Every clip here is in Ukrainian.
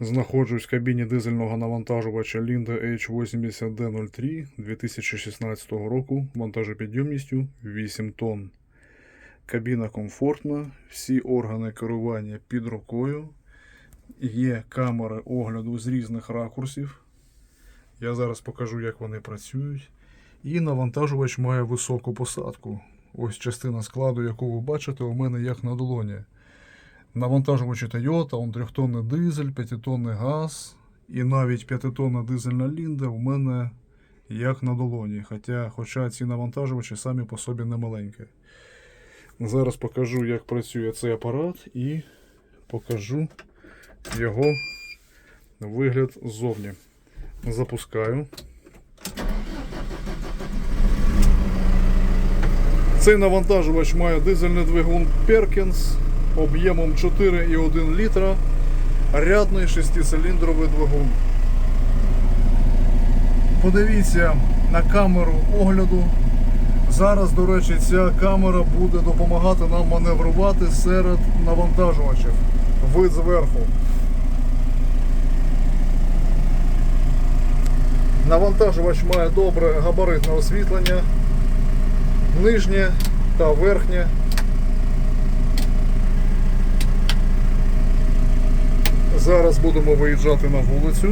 Знаходжусь в кабіні дизельного навантажувача Linde H80D03 2016 року вантажопідйомністю 8 тонн. Кабіна комфортна, всі органи керування під рукою. Є камери огляду з різних ракурсів. Я зараз покажу, як вони працюють. І навантажувач має високу посадку. Ось частина складу, яку ви бачите, у мене як на долоні. Навантажувачі Toyota, он 3-тонний дизель, 5-тонний газ і навіть 5-тонна дизельна лінда у мене як на долоні. Хоча, хоча ці навантажувачі самі по собі не маленькі. Зараз покажу, як працює цей апарат і покажу його вигляд ззовні. Запускаю. Цей навантажувач має дизельний двигун Perkins об'ємом 4,1 літра, рядний шестициліндровий двигун. Подивіться на камеру огляду. Зараз, до речі, ця камера буде допомагати нам маневрувати серед навантажувачів. Вид зверху. Навантажувач має добре габаритне освітлення, нижнє та верхнє. Зараз будемо виїжджати на вулицю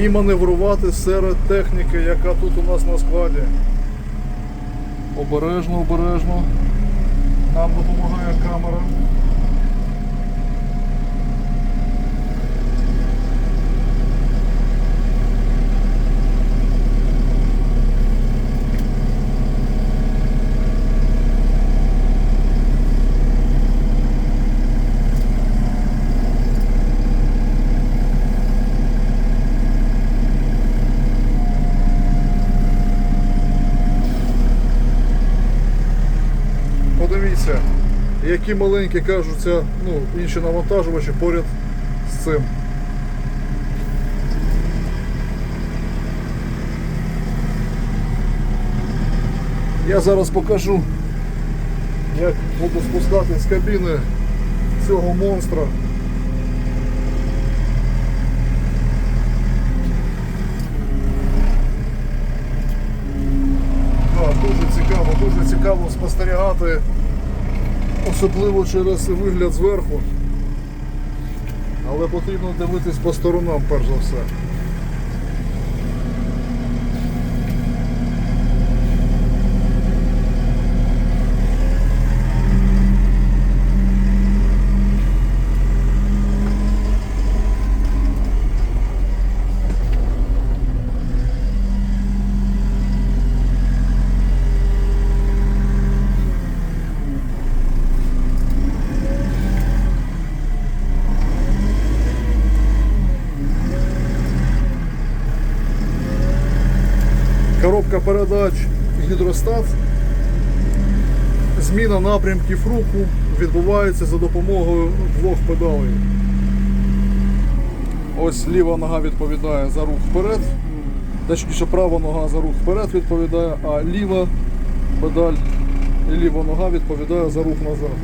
і маневрувати серед техніки, яка тут у нас на складі. Обережно, обережно. Нам допомагає камера. Подивіться, які маленькі кажуться ну, інші навантажувачі поряд з цим. Я зараз покажу, як буду спускати з кабіни цього монстра. Так, дуже цікаво, дуже цікаво спостерігати, особливо через вигляд зверху. Але потрібно дивитись по сторонам, перш за все. Передач гідростат. Зміна напрямків руху відбувається за допомогою двох педалей. Ось ліва нога відповідає за рух вперед, точніше права нога за рух вперед відповідає, а ліва педаль і ліва нога відповідає за рух назад.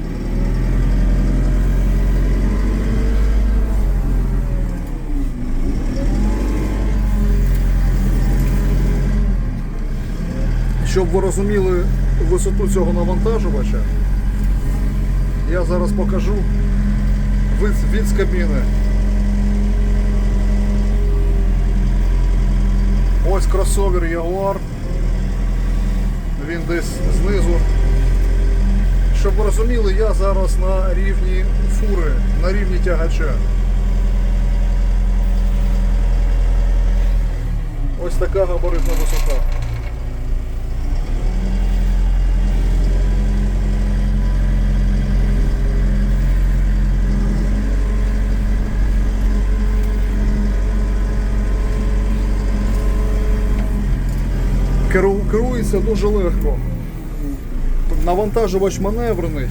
Щоб ви розуміли висоту цього навантажувача, я зараз покажу від з кабіни. Ось кросовер Jaguar. Він десь знизу. Щоб ви розуміли, я зараз на рівні фури, на рівні тягача. Ось така габаритна висота. Керується дуже легко. Навантажувач маневрений.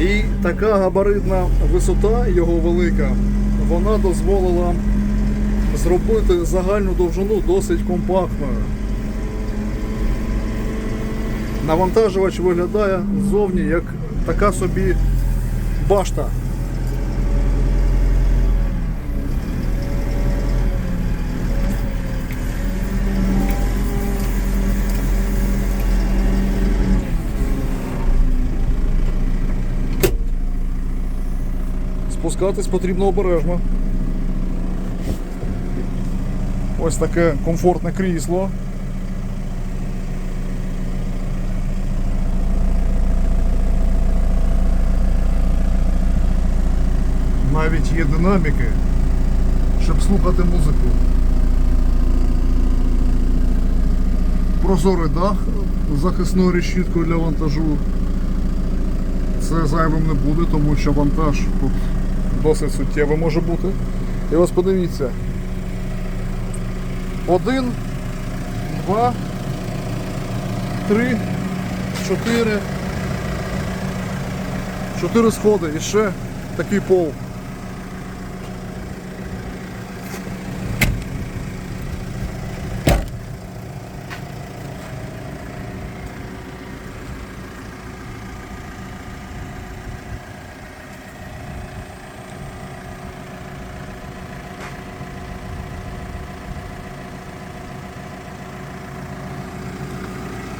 І така габаритна висота його велика, вона дозволила зробити загальну довжину досить компактною. Навантажувач виглядає ззовні як така собі башта спускатись потрібно обережно. Ось таке комфортне крісло. Навіть є динаміки, щоб слухати музику. Прозорий дах захисною решіткою для вантажу. Це зайвим не буде, тому що вантаж тут досить суттєвий може бути. І ось подивіться. Один, два, три, чотири. Чотири сходи і ще такий пол.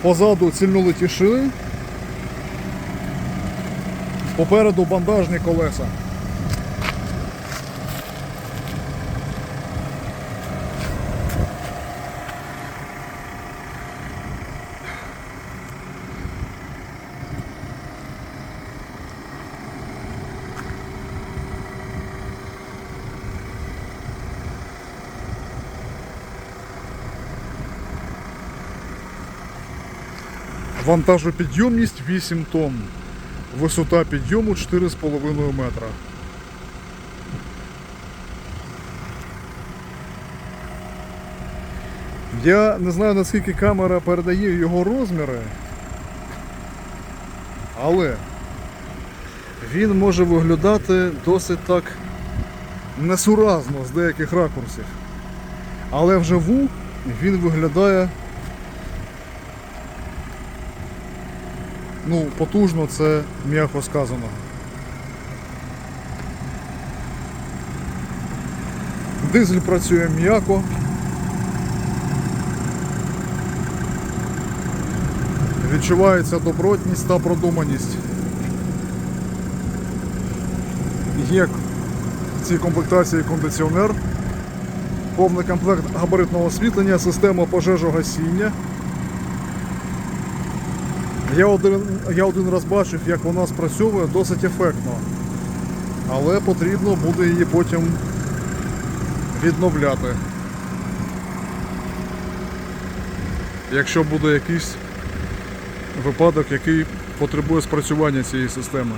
Позаду цільнулиті шини. Попереду бандажні колеса. Вантажопідйомність 8 тонн. Висота підйому 4,5 метра. Я не знаю наскільки камера передає його розміри, але він може виглядати досить так несуразно з деяких ракурсів. Але вживу він виглядає ну, потужно, це м'яко сказано. Дизель працює м'яко. Відчувається добротність та продуманість. Є в цій комплектації кондиціонер, повний комплект габаритного освітлення, система пожежогасіння. Я один, я один раз бачив, як вона спрацьовує досить ефектно. Але потрібно буде її потім відновляти. Якщо буде якийсь випадок, який потребує спрацювання цієї системи.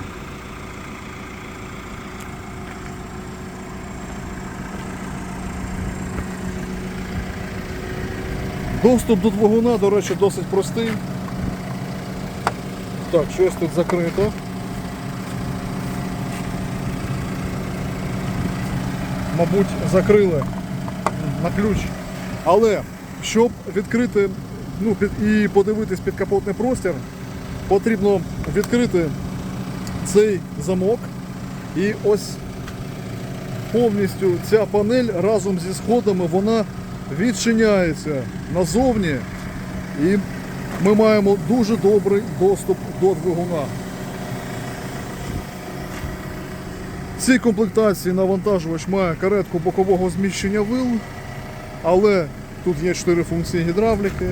Доступ до двигуна, до речі, досить простий. Так, щось тут закрито. Мабуть, закрили на ключ. Але щоб відкрити ну, і подивитись підкапотний простір, потрібно відкрити цей замок. І ось повністю ця панель разом зі сходами вона відчиняється назовні. І ми маємо дуже добрий доступ до двигуна. В цій комплектації навантажувач має каретку бокового зміщення вил, але тут є 4 функції гідравліки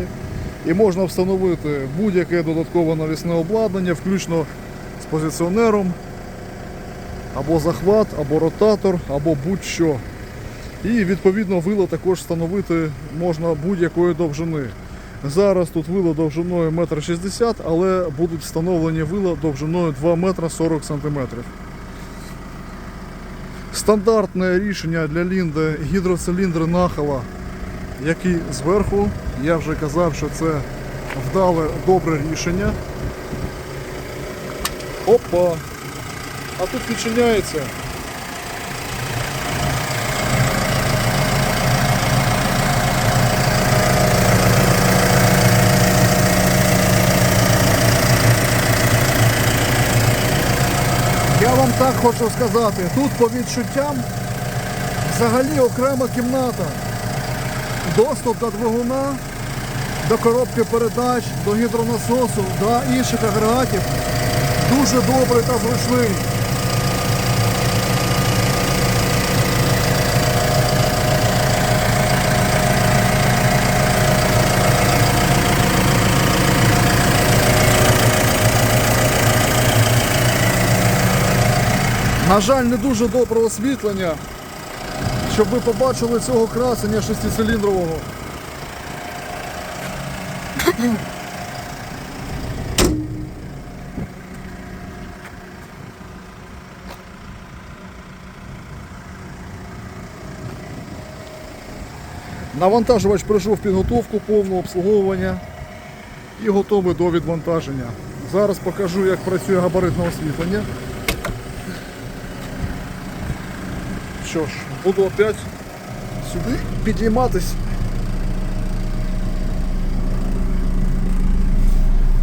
і можна встановити будь-яке додаткове навісне обладнання, включно з позиціонером, або захват, або ротатор, або будь-що. І відповідно вила також встановити можна будь-якої довжини. Зараз тут вила довжиною 1,60 м, але будуть встановлені вила довжиною 2 метра 40 см. Стандартне рішення для лінди гідроциліндр нахила, який зверху, я вже казав, що це вдале добре рішення. Опа! А тут відчиняється. Я вам так хочу сказати, тут по відчуттям взагалі окрема кімната. Доступ до двигуна, до коробки передач, до гідронасосу, до інших агрегатів дуже добрий та зручний. На жаль, не дуже добре освітлення, щоб ви побачили цього красення шестициліндрового. Навантажувач пройшов підготовку повного обслуговування і готовий до відвантаження. Зараз покажу, як працює габаритне освітлення. Що ж, буду опять сюди підійматись.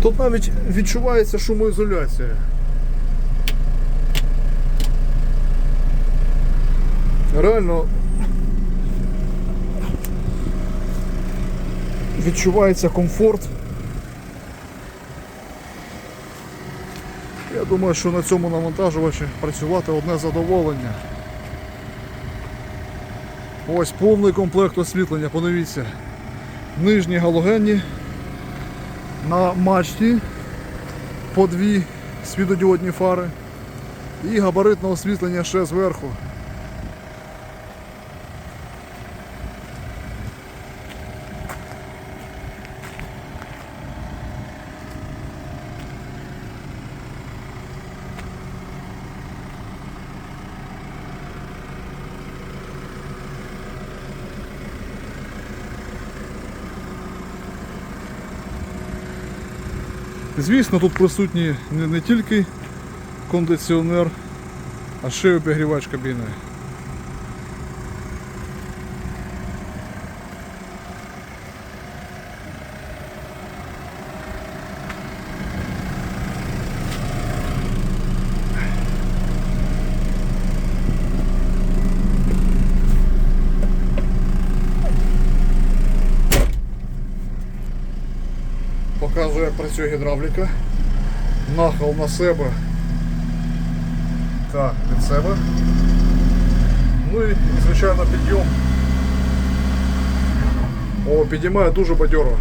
Тут навіть відчувається шумоізоляція. Реально відчувається комфорт. Я думаю, що на цьому навантажувачі працювати одне задоволення. Ось повний комплект освітлення, подивіться. Нижні галогенні на мачті по дві світодіодні фари і габаритне освітлення ще зверху. Звісно, тут присутні не, тільки кондиціонер, а ще й обігрівач кабіни. Показую, як працює гідравліка. Нахил на себе. Так, від себе. Ну і звичайно підйом. О, підіймає дуже бадьоро.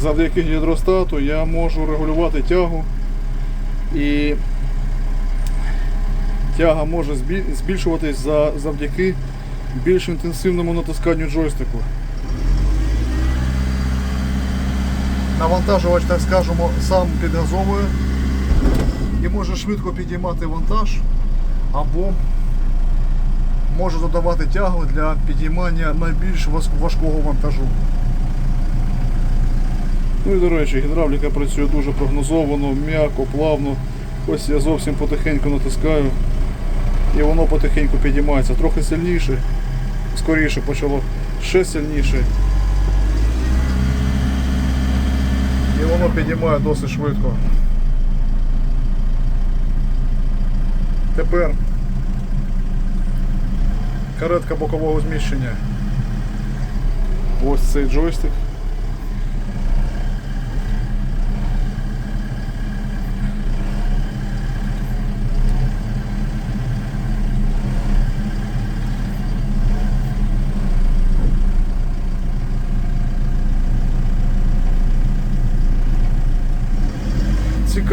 Завдяки гідростату я можу регулювати тягу і тяга може збільшуватись завдяки більш інтенсивному натисканню джойстику. Навантажувач, так скажемо, сам підгазовує і може швидко підіймати вантаж або може додавати тягу для підіймання найбільш важкого вантажу. Ну і до речі, гідравліка працює дуже прогнозовано, м'яко, плавно. Ось я зовсім потихеньку натискаю і воно потихеньку підіймається. Трохи сильніше, скоріше почало ще сильніше. І воно підіймає досить швидко. Тепер каретка бокового зміщення. Ось цей джойстик.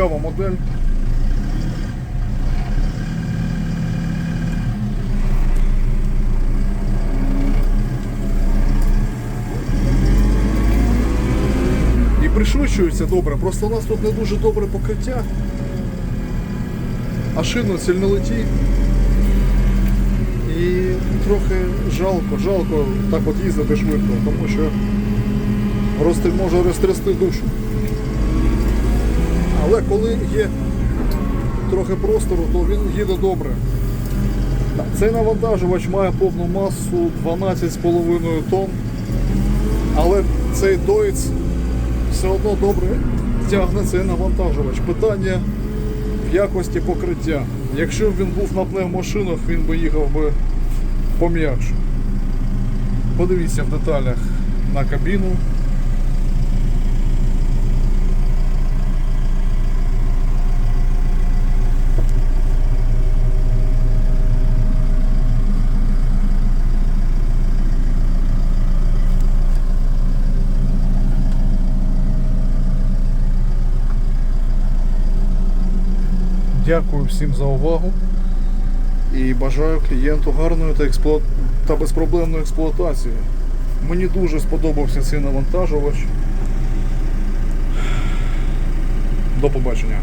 Цікава модель. І пришвидшується добре, просто у нас тут не дуже добре покриття. А шина сильнолеті. І трохи жалко, жалко так от їздити швидко, тому що може розтрясти душу. Але коли є трохи простору, то він їде добре. Цей навантажувач має повну масу 12,5 тонн, але цей доїць все одно добре тягне цей навантажувач. Питання в якості покриття. Якщо б він був на пневмошинах, він би їхав би пом'якше. Подивіться в деталях на кабіну. Дякую всім за увагу і бажаю клієнту гарної та, експлуа... та безпроблемної експлуатації. Мені дуже сподобався цей навантажувач. До побачення.